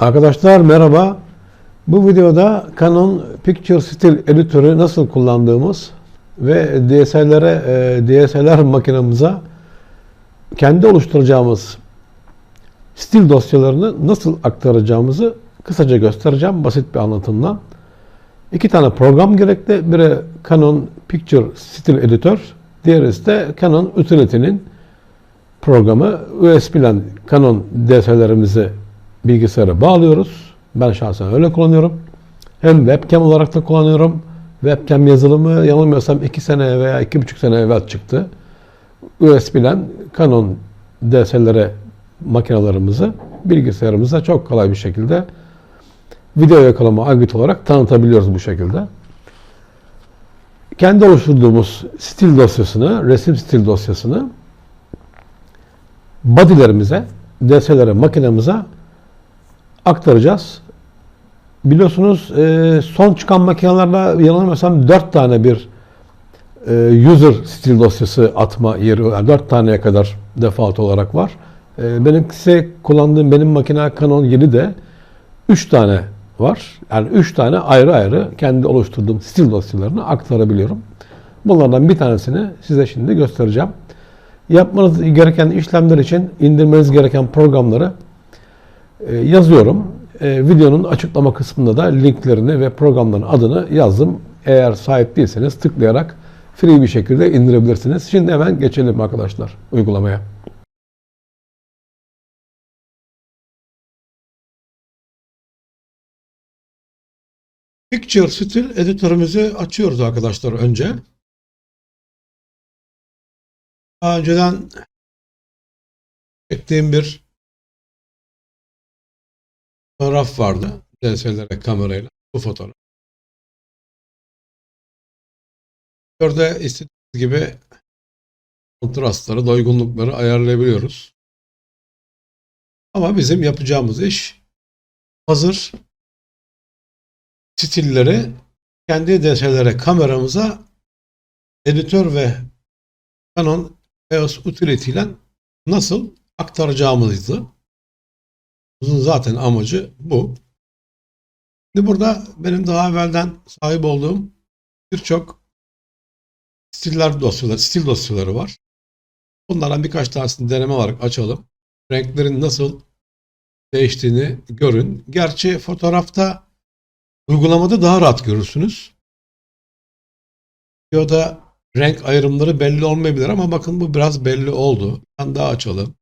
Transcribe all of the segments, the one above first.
Arkadaşlar merhaba. Bu videoda Canon Picture Still Editör'ü nasıl kullandığımız ve DSLR'e, e, DSLR makinamıza kendi oluşturacağımız stil dosyalarını nasıl aktaracağımızı kısaca göstereceğim basit bir anlatımla. İki tane program gerekli. Biri Canon Picture Still Editor, diğeri ise Canon Utility'nin programı. USB'den Canon DSLR'imizi bilgisayara bağlıyoruz. Ben şahsen öyle kullanıyorum. Hem webcam olarak da kullanıyorum. Webcam yazılımı yanılmıyorsam 2 sene veya 2,5 sene evvel çıktı. USB'den Canon DSLR makinalarımızı bilgisayarımıza çok kolay bir şekilde video yakalama aygıt olarak tanıtabiliyoruz bu şekilde. Kendi oluşturduğumuz stil dosyasını, resim stil dosyasını body'lerimize, DSLR makinemize aktaracağız. Biliyorsunuz e, son çıkan makinelerde yanılmıyorsam 4 tane bir e, user stil dosyası atma yeri, yani 4 taneye kadar default olarak var. E, benimkisi kullandığım benim makine Canon 7'de 3 tane var. Yani 3 tane ayrı ayrı kendi oluşturduğum stil dosyalarını aktarabiliyorum. Bunlardan bir tanesini size şimdi göstereceğim. Yapmanız gereken işlemler için indirmeniz gereken programları e, yazıyorum. E, videonun açıklama kısmında da linklerini ve programların adını yazdım. Eğer sahip değilseniz tıklayarak free bir şekilde indirebilirsiniz. Şimdi hemen geçelim arkadaşlar uygulamaya. Picture Still editörümüzü açıyoruz arkadaşlar önce. Daha önceden çektiğim bir fotoğraf vardı. DSLR kamerayla. Bu fotoğraf. Orada istediğimiz gibi kontrastları, doygunlukları ayarlayabiliyoruz. Ama bizim yapacağımız iş hazır stilleri kendi DSLR kameramıza editör ve Canon EOS Utility ile nasıl aktaracağımızdı. Bunun zaten amacı bu. Şimdi burada benim daha evvelden sahip olduğum birçok stiller dosyaları, stil dosyaları var. Bunlardan birkaç tanesini deneme olarak açalım. Renklerin nasıl değiştiğini görün. Gerçi fotoğrafta uygulamada daha rahat görürsünüz. Videoda renk ayrımları belli olmayabilir ama bakın bu biraz belli oldu. Ben daha açalım.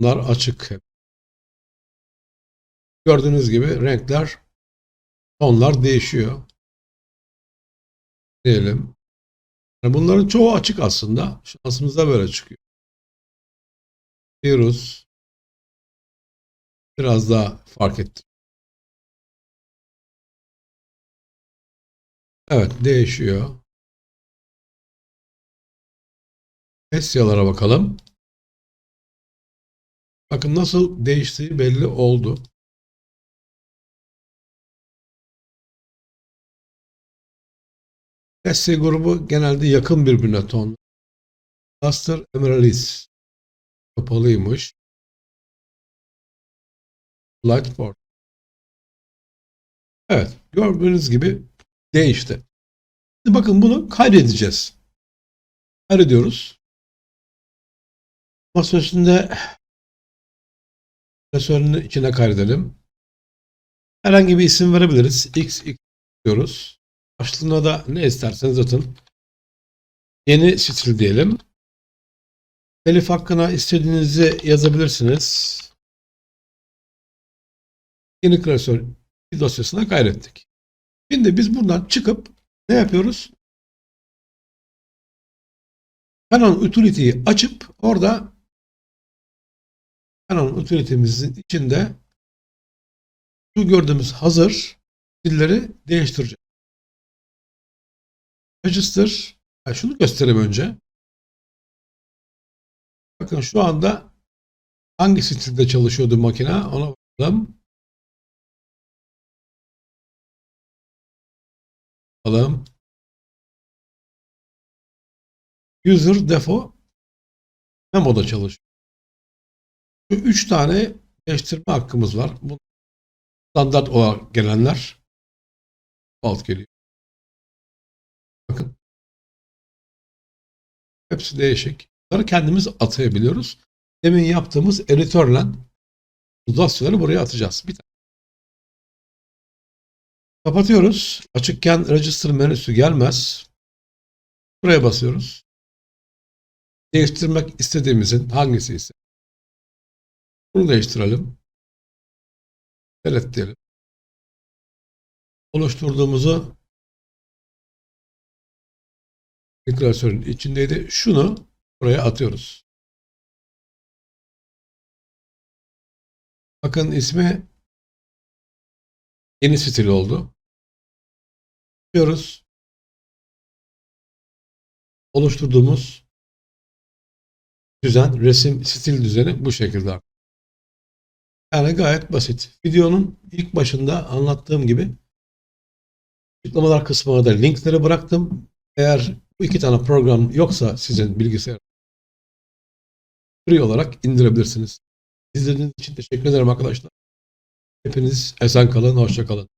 Bunlar açık. Gördüğünüz gibi renkler, tonlar değişiyor. Diyelim. Bunların çoğu açık aslında. Şansımıza böyle çıkıyor. Diyoruz. Biraz daha fark ettim. Evet değişiyor. Esyalara bakalım. Bakın nasıl değiştiği belli oldu. Esya grubu genelde yakın birbirine ton. Cluster Emeralis kapalıymış. Lightboard. Evet, gördüğünüz gibi değişti. Şimdi bakın bunu kaydedeceğiz. Kaydediyoruz. Masa üstünde klasörünün içine kaydedelim. Herhangi bir isim verebiliriz. X, X diyoruz. Başlığına da ne isterseniz atın. Yeni stil diyelim. Telif hakkına istediğinizi yazabilirsiniz. Yeni klasör dosyasına kaydettik. Şimdi biz buradan çıkıp ne yapıyoruz? Canon Utility'yi açıp orada Canon Utility'mizin içinde şu gördüğümüz hazır stilleri değiştireceğiz. Register yani şunu göstereyim önce. Bakın şu anda hangi stilde çalışıyordu makine ona bakalım. Bakalım. User defo Memo'da çalışıyor. Şu üç tane değiştirme hakkımız var. Bu standart olarak gelenler alt geliyor. Bakın. Hepsi değişik. Bunları kendimiz atayabiliyoruz. Demin yaptığımız editörle bu dosyaları buraya atacağız. Bir tane. Kapatıyoruz. Açıkken register menüsü gelmez. Buraya basıyoruz. Değiştirmek istediğimizin hangisi ise bunu değiştirelim. Evet diyelim. Oluşturduğumuzu klasörün içindeydi. Şunu buraya atıyoruz. Bakın ismi yeni stil oldu. Diyoruz. Oluşturduğumuz düzen, resim, stil düzeni bu şekilde. Yani gayet basit. Videonun ilk başında anlattığım gibi açıklamalar kısmına da linkleri bıraktım. Eğer bu iki tane program yoksa sizin bilgisayar free olarak indirebilirsiniz. İzlediğiniz için teşekkür ederim arkadaşlar. Hepiniz esen kalın, hoşça kalın.